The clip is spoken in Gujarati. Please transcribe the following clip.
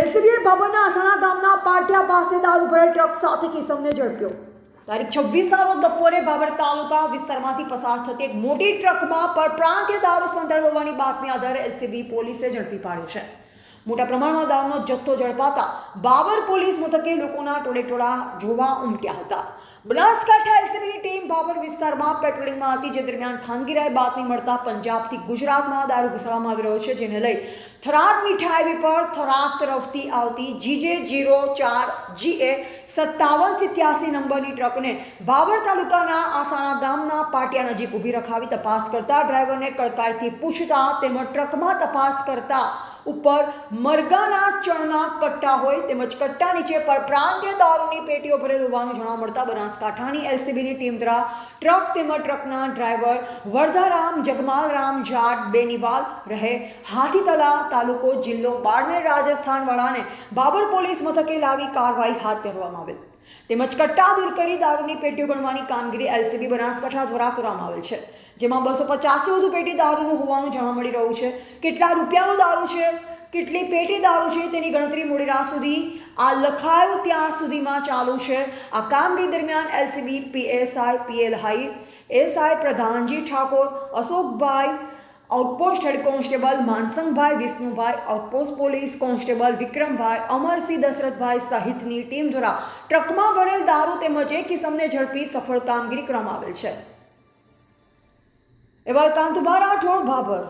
એલસીબીએ ભાભરના અસણા ગામના પાટિયા પાસે દારૂ ભરેલ ટ્રક સાથે કિસમને ઝડપ્યો. તારીખ છવ્વીસના રોજ બપોરે ભાભર તાલુકા વિસ્તારમાંથી પસાર થતી એક મોટી ટ્રકમાં પરપ્રાંતીય દારૂ સંતાડેલ હોવાની બાતમી આધારે એલસીબી પોલીસે ઝડપી પાડ્યો છે. મોટા પ્રમાણમાં દારૂનો જથ્થો ઝડપાતા બાબર પોલીસ મથકે લોકોના ટોળે ટોળા જોવા ઉમટ્યા હતા. બનાસકાંઠા એલસીબીની ટીમ બાબર વિસ્તારમાં પેટ્રોલિંગમાં હતી, જે દરમિયાન ખાનગીરાય બાતમી મળતા પંજાબથી ગુજરાતમાં દારૂ ઘુસાડવામાં આવી રહ્યો છે, જેને લઈ થરાદ મીઠા હાઈવે પર થરાદ તરફથી આવતી જીજે જીરો ચાર જીએ સત્તાવન સિત્યાસી નંબરની ટ્રકને બાબર તાલુકાના આસાણા ગામના પાટિયા નજીક ઊભી રખાવી તપાસ કરતા ડ્રાઈવરને કડકાઈથી પૂછતા તેમજ ટ્રકમાં તપાસ કરતા ઉપર મરઘાના ચણના કટ્ટા હોય તેમજ કટ્ટા નીચે પર પ્રાંતીય દારૂની પેટીઓ ભરેલ હોવાનું જાણવા મળતા બનાસકાંઠાની એલસીબીની ટીમ દ્વારા ટ્રક તેમજ ટ્રકના ડ્રાઈવર વર્ધારામ, જગમાલરામ, જાટ, બેનીવાલ રહે. હાથીતલા તાલુકો જિલ્લો બાડમેર રાજસ્થાન વાળાને બાબર પોલીસ મથકે લાવી કાર્યવાહી હાથ ધરવામાં આવેલ. તેમજ કટ્ટા દૂર કરી દારૂની પેટીઓ ગણવાની કામગીરી એલસીબી બનાસકાંઠા દ્વારા કરવામાં આવેલ છે, જેમાં બસો પચાસથી વધુ પેટી દારૂનું હોવાનું જાણવા મળી રહ્યું છે. કેટલા રૂપિયાનો દારૂ છે, કેટલી પેટી દારૂ છે તેની ગણતરી મોડી રાત સુધી આ લખાયું ત્યાં સુધીમાં ચાલુ છે. આ કામગીરી દરમિયાન LCB, PSI PL high SI Pradhanji Thakor, Ashokbhai outpost head constable Mansangbhai Vishnubhai outpost police constable Vikrambhai Amarsinh Dashrathbhai સહિતની ટીમ દ્વારા ટ્રકમાં ભરેલ દારૂ તેમજ એક કિસમને ઝડપી સફળ કામગીરી કરવામાં આવેલ છે. એવા કાંતુભા રાઠોડ ભાભર.